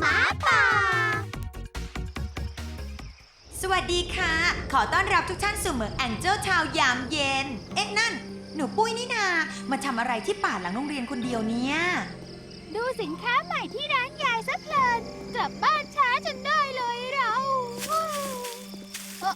หมาป่า สวัสดีค่ะ ขอต้อนรับทุกท่านสู่เมืองแองเจิลทาวยามเย็น เอ๊ะนั่น หนูปุ้ยนี่นา มาทำอะไรที่ป่าหลังโรงเรียนคนเดียวเนี่ย ดูสินค้าใหม่ที่ร้านยายซะเพลินกลับบ้านช้าจนได้เลยเราเอ่อ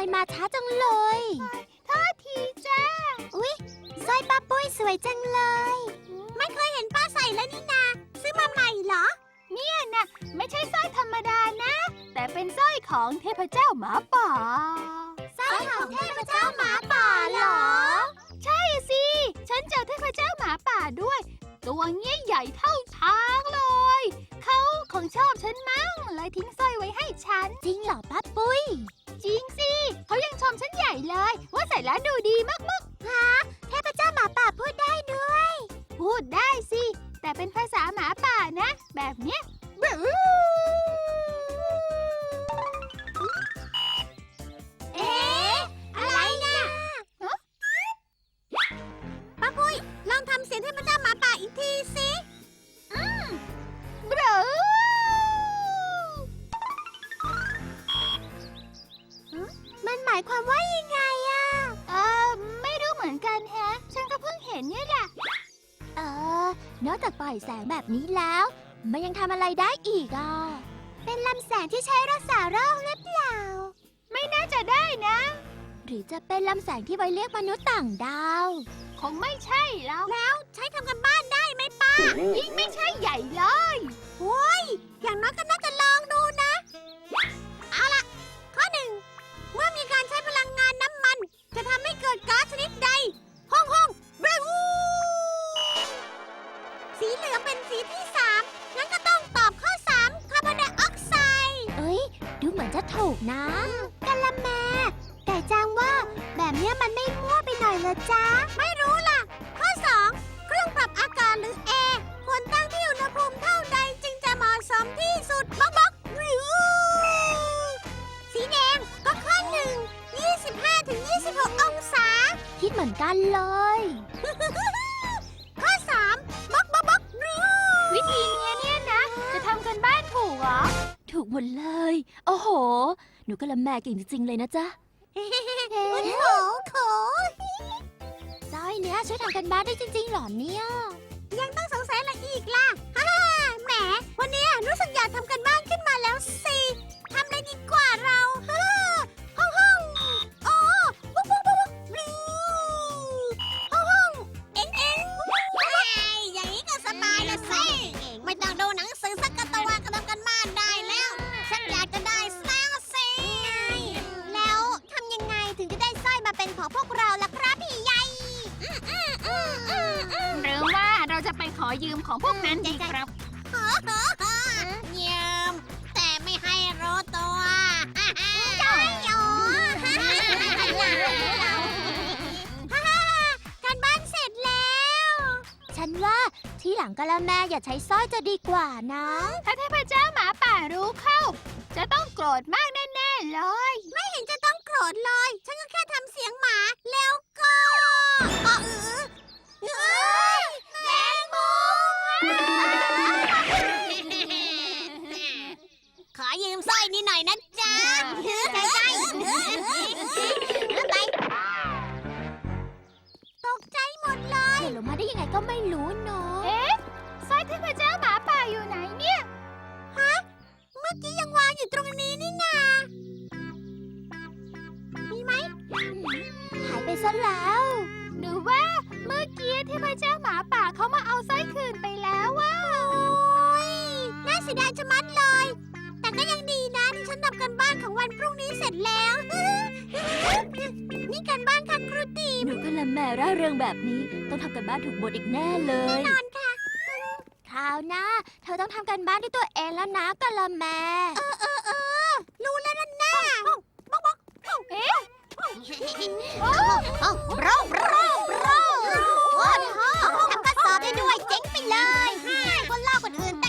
ไมมาช้าจังเลยโทษทีจ้า อุ๊ยสร้อยป้าปุ้ยสวยจังเลย ไม่เคยเห็นป้าใส่แล้วนี่นา ซื้อมาใหม่เหรอ เนี่ยนะไม่ใช่สร้อยธรรมดานะ แต่เป็นสร้อยของเทพเจ้าหมาป่า สร้อยของเทพเจ้าหมาป่าเหรอ ใช่สิ ฉันเจอเทพเจ้าหมาป่าด้วย ตัวเงี้ยใหญ่เท่าช้างเลย เขาคงชอบฉันมั้งเลยทิ้งสร้อยไว้ให้ฉัน จริงเหรอป้าปุ้ย เลย ว่าใส่แล้วดูดีมากฮะเทพเจ้าหมาป่าพูดได้ด้วยๆพูดได้สิ แต่เป็นภาษาหมาป่านะ แบบเนี้ยเอ๊ะอะไรน่ะป้าปุ้ยลองทำเสียงเทพเจ้าหมาป่าอีกทีสิเบรอมันหมายความว่ายังไง เพิ่งเห็นเนี่ยแหละเออนอกจากปล่อยแสงแบบนี้แล้ว มันยังทำอะไรได้อีกอะ เป็นลำแสงที่ใช้รักษาโรคหรือเปล่า ไม่น่าจะได้นะ หรือจะเป็นลำแสงที่ไว้เรียกมนุษย์ต่างดาว คงไม่ใช่แล้วแล้วใช้ทำกันบ้านได้ไหมป้า ยิ่งไม่ใช่ใหญ่เลยโอ้ย อย่างน้อยก็น่าจะลองดูนะ เอาละข้อหนึ่งเมื่อมีการใช้พลังงานน้ำมัน จะทำให้เกิดก๊าซชนิดใด เหลืองเป็นสีที่สามงั้นก็ต้องตอบข้อสามคาร์บอนไดออกไซด์เอ้ย ดูเหมือนจะถูกนะกันละแม แต่จางว่าแบบเนี้ยมันไม่มั่วไปหน่อยเหรอจ๊ะ ไม่รู้ล่ะ ข้อสองเครื่องปรับอากาศหรือแอร์ควรตั้งที่อุณหภูมิเท่าใดจึงจะเหมาะสมที่สุดบ๊อกบ๊อกริวสีแดงก็ข้อหนึ่ง25ถึง26 องศา คิดเหมือนกันเลย วะ ถูกหมดเลย โอ้โห หนูก็ละแมเก่งจริง ๆ เลยนะจ๊ะ โถโขสร้อยเนี้ยช่วยทำกันบ้านได้จริง ๆ หรอเนี่ย ยังต้องสงสัยอะไรอีกล่ะ ฮ่าแหม วันนี้ยรู้สึกอยากทำกันบ้านขึ้นมาแล้วสิ ทำเลยดีกว่าะเป็นของพวกเราละครับพี่ใหญ่หรือว่าเราจะไปขอยืมของพวกนั้นดีครับเยืมแต่ไม่ให้รู้ตัวใช่หรอการบ้านเสร็จแล้ว ฉันว่าที่หลังกะละแม่อย่าใช้สร้อยจะดีกว่านะ ถ้าเทพเจ้าหมาป่ารู้เข้า จะต้องโกรธมากแน่ ๆ เลย ไม่เห็นจะต้องโกรธเลย ฉันก็แค่ ยงหมาแล้วก็เอือเอ้ยแมงมุมขอยืมสร้อยนี่หน่อยนะ เรื่องแบบนี้ต้องทำกันบ้านถูกบทอีกแน่เลยนอนค่ะคราวหน้าเธอต้องทำกันบ้านด้วยตัวเองแล้วนะกะละแมเออเออเออรู้แล้วนะแน่บอกบอกเอ๊ะโอ้โอ้โรบโรบโรบโอ้โหทำกระสอบได้ด้วยเจ๋งไปเลยให้คนเล่าคนอื่น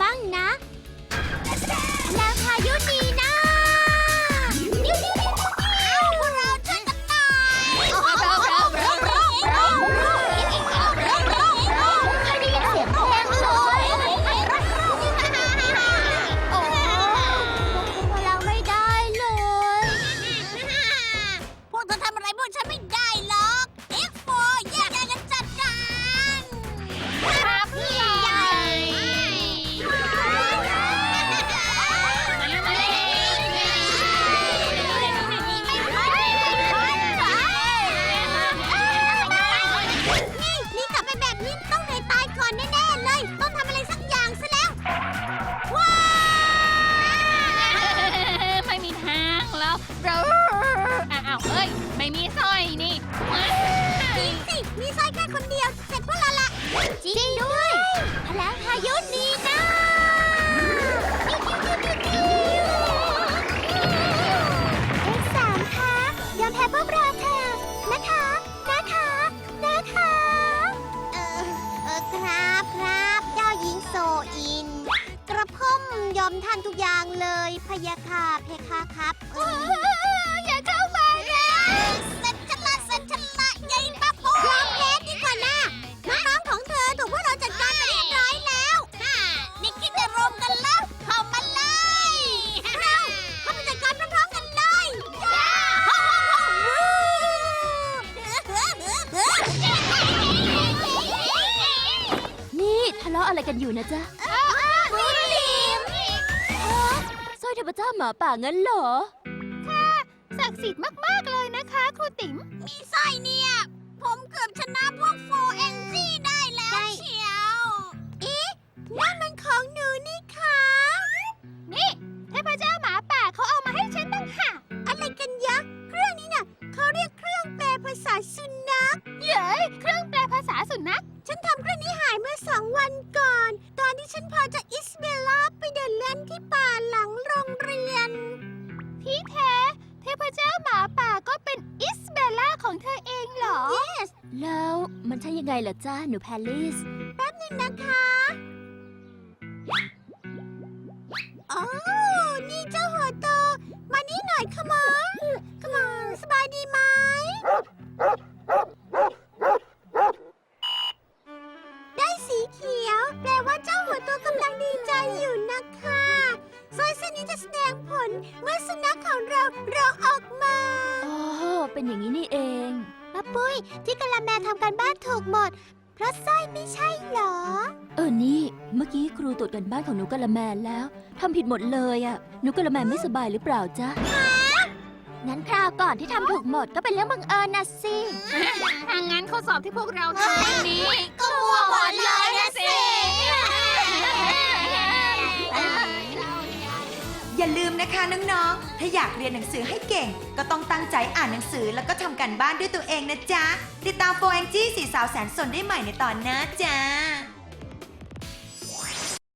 มั่งนะ ¡Bayone! ทะเลาะอะไรกันอยู่นะจ๊ะพี่ลิมสร้อยเทพเจ้าหมาป่างั้นเหรอ ค่ะศักดิ์สิทธิ์มาก ๆ เลยนะคะ ครูติ๋ม มีสร้อยเนี่ย ผมเกือบชนะพวกโฟเอ็งจ ยังไงล่ะจ้าหนูแพลลิส แป๊บนึงนะคะโอ้นี่เจ้าหัวโต มานี่หน่อยขมอนขมอนสบายดีไหม ได้สีเขียว แปลว่าเจ้าหัวโตกำลังดีใจอยู่นะคะรอยเส้นนี้จะแสดงผล เมื่อสุนัขของเราร้องออกมา อ๋อ เป็นอย่างนี้นี่เอง ป้าปุ้ยที่กะละแมทำการบ้านถูกหมด เพราะสร้อยไม่ใช่เหรอ เออนี่ เมื่อกี้ครูตรวจกันบ้านของหนูกะละแมแล้วทำผิดหมดเลยอะหนูกะละแมไม่สบายหรือเปล่าจ๊ะงั้นคราวก่อนที่ทำถูกหมดก็เป็นเรื่องบังเอิญนะสิงั้นข้อสอบที่พวกเราทำวันนี้ ก็มัวหมดเลยนะสิ อย่าลืมนะคะน้องๆ ถ้าอยากเรียนหนังสือให้เก่ง ก็ต้องตั้งใจอ่านหนังสือแล้วก็ทำกันบ้านด้วยตัวเองนะจ๊ะ ติดตามโฟแองจี้สีสาวแสนสนได้ใหม่ในตอนหน้าจ้า